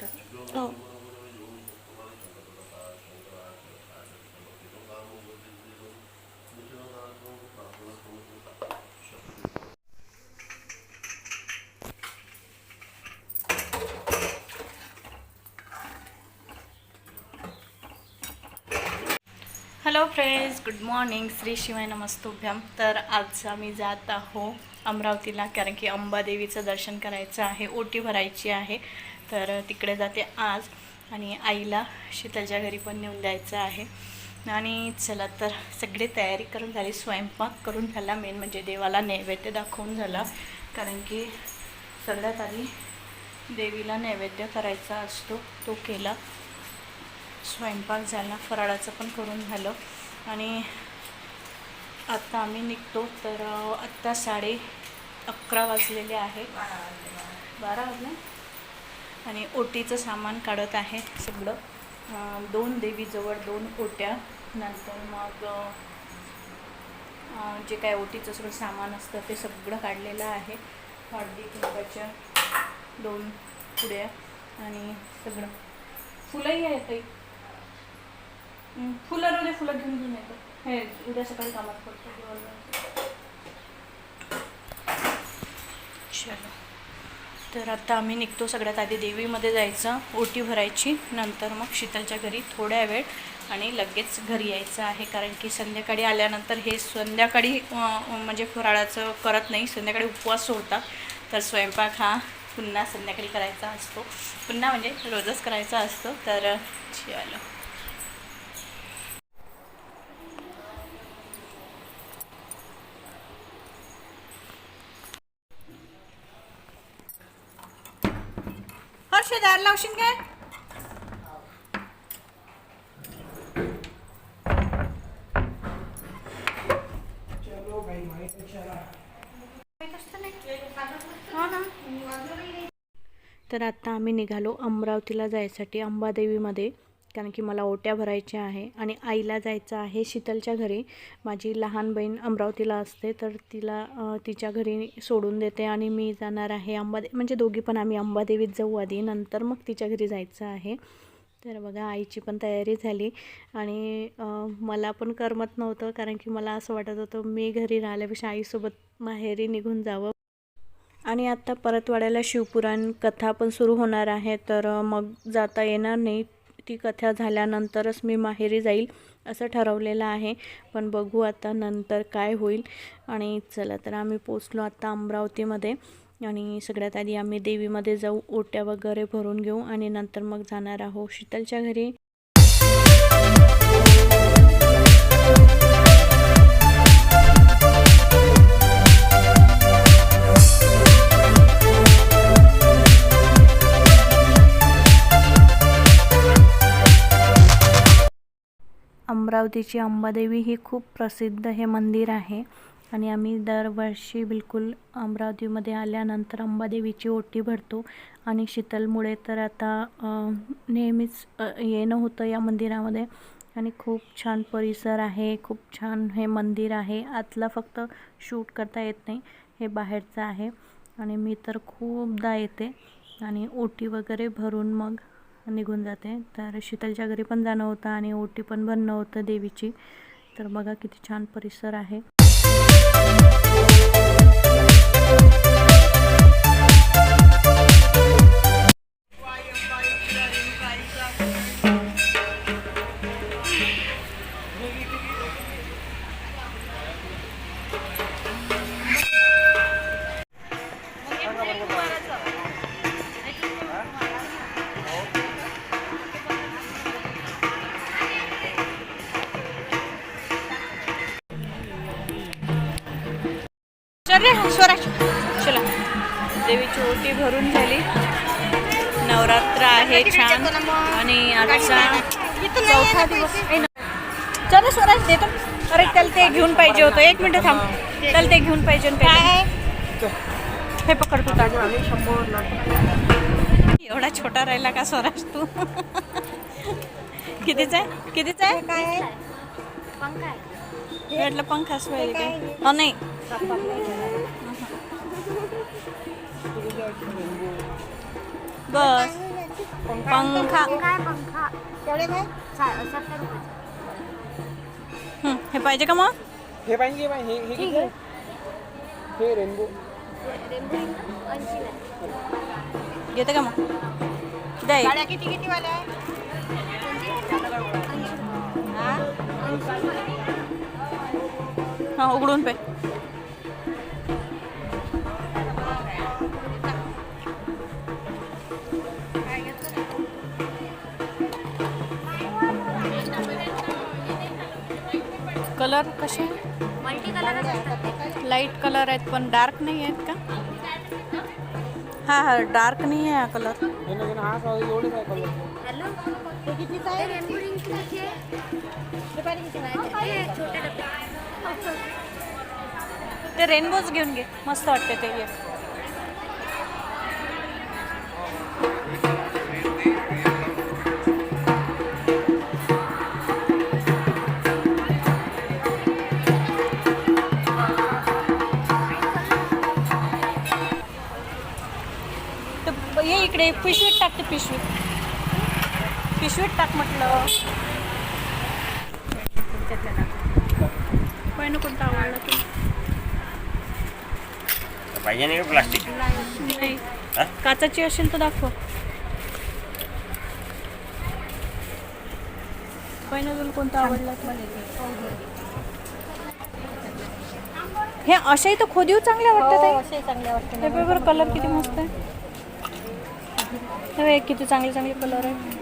होतात हो. Hello friends good morning Shri शिवाय नमस्तुभ्यम. तर आज आम्ही जात आहो अमरावतीला कारण की अंबादेवीचं दर्शन करायचं आहे ओटी भरायची आहे. तर तिकडे जाते आज आणि आईला शीतलच्या घरी पण नेऊन द्यायचं आहे. आणि चला तर सगळी तयारी करून झाली स्वयंपाक करून झाला. मेन म्हणजे देवाला नैवेद्य दाखवून झाला. कारण की सगळ्यात आधी देवीला नैवेद्य करायचा असतो तो केला. स्वयंपाक झाला फराळाचं पण करून झालं. आणि आत्ता आम्ही निघतो तर आत्ता साडे अकरा वाजलेले आहे बारा वाजले. आणि ओटीचं सामान काढत आहे सगळं. दोन देवीजवळ दोन ओट्या. नंतर मग जे काय ओटीचं सगळं सामान असतं ते सगळं काढलेलं आहे. हळदी कुंकाच्या दोन पुड्या आणि सगळं. फुलंही आहेत काही फुलं रोज फुलं घेऊन घेऊन येतो. हे उद्या सकाळी कामात पडतो. चलो तर आता आम्ही निघतो सगळ्यात आधी देवीमध्ये जायचं ओटी भरायची नंतर मग शीतलच्या घरी थोड्या वेळ आणि लगेच घरी यायचं आहे. कारण की संध्याकाळी आल्यानंतर हे संध्याकाळी म्हणजे फराळाचं करत नाही संध्याकाळी उपवास होता तर स्वयंपाक हा पुन्हा संध्याकाळी करायचा असतो. पुन्हा म्हणजे रोजच करायचा असतो. तर चलो हर्षदार लावशील काय? हो तर आता आम्ही निघालो अमरावतीला जायसाठी अंबादेवीमध्ये. कारण की मला ओट्या भरायच्या आहे आणि आईला जायचं आहे शीतलच्या घरी. माझी लहान बहीण अमरावतीला असते तर तिला तिच्या घरी सोडून देते आणि मी जाणार आहे अंबादे म्हणजे दोघी पण आम्ही अंबादेवीत जाऊ आधी नंतर मग तिच्या घरी जायचं आहे. तर बघा आईची पण तयारी झाली आणि मला पण करमत नव्हतं कारण की मला असं वाटत होतं मी घरी राहिल्यापेक्षा आईसोबत माहेरी निघून जावं. आणि आत्ता परतवाड्याला शिवपुराण कथा पण सुरू होणार आहे तर मग जाता येणार नाही. ती कथा झाल्यानंतरच मी माहेरी जाईल असं ठरवलेलं आहे. पण बघू आता नंतर काय होईल. आणि चला तर आम्ही पोचलो आता अमरावतीमध्ये. आणि सगळ्यात आधी आम्ही देवीमध्ये जाऊ ओट्या वगैरे भरून घेऊ आणि नंतर मग जाणार आहोत शीतलच्या घरी. अमरावतीची अंबादेवी ही खूप प्रसिद्ध हे मंदिर आहे. आणि आम्ही दरवर्षी बिलकुल अमरावतीमध्ये आल्यानंतर अंबादेवीची ओटी भरतो. आणि शीतलमुळे तर आता नेहमीच येणं होतं या मंदिरामध्ये. आणि खूप छान परिसर आहे खूप छान हे मंदिर आहे. आतला फक्त शूट करता येत नाही हे बाहेरचं आहे. आणि मी तर खूपदा येते आणि ओटी वगैरे भरून मग निघून जाते. तर शीतलच्या घरी पण जाणं होतं आणि ओटी पण भरणं होतं देवीची. तर बघा किती छान परिसर आहे. चल रे स्वराज चला. देवीची ओटी भरून झाली. नवरात्र आहे छान. आणि आजचा चौथा दिवस. चल स्वराज देतो. अरे त्याला ते घेऊन पाहिजे होतं. एक मिनिट थांब. त्याला ते घेऊन पाहिजे हे पकड तू ताट. एवढा छोटा राहिला का स्वराज तू? कितीचा आहे? कितीचा आहे? काय म्हटलं पंखाच पाहिजे काय हो नाही बस पंखा हं, हे पाहिजे का मग हे पाहिजे हे पाहिजे हे किती आहे? हे रेनबो घेते का मग द्या एक. किती किती वाल्या आहे हा उघडून पे। कलर कसे मल्टी कलर असतात लाइट कलर आहेत पण डार्क नाही आहेत का? हा हा डार्क नाही आहे हा कलर हे ना हे ना, हा सॉरी एवढेच आहे कलर हॅलो हे कितीचं आहे? रेनबो रिंग कितीची आहे? हे पाहिजे किती आहे? छोटे डबे ते रेनबोज घेऊन घे. मस्त वाटते ते घे ये इकडे पिशवीत टाकते पिशवीत पिशवीत टाक म्हटलं. पहिलं कोणता आवडला तुला पाहिजे नाही का प्लास्टिक? नाही. हा? काचाची असेल तर दाखव. पहिलं तुला कोणता आवडला हे अशाही तर खोदीव चांगल्या वाटतात चांगले वाटते हे बरोबर कलर किती मस्त आहे. हे किती चांगले चांगले कलर आहे.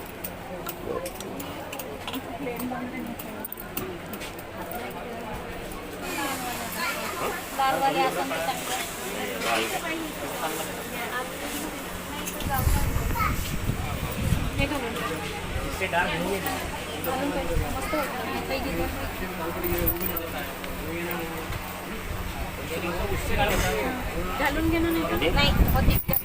लालवाले असं ते चांगले हे का बोलतो? घालून घे ना नाही का? नाही होते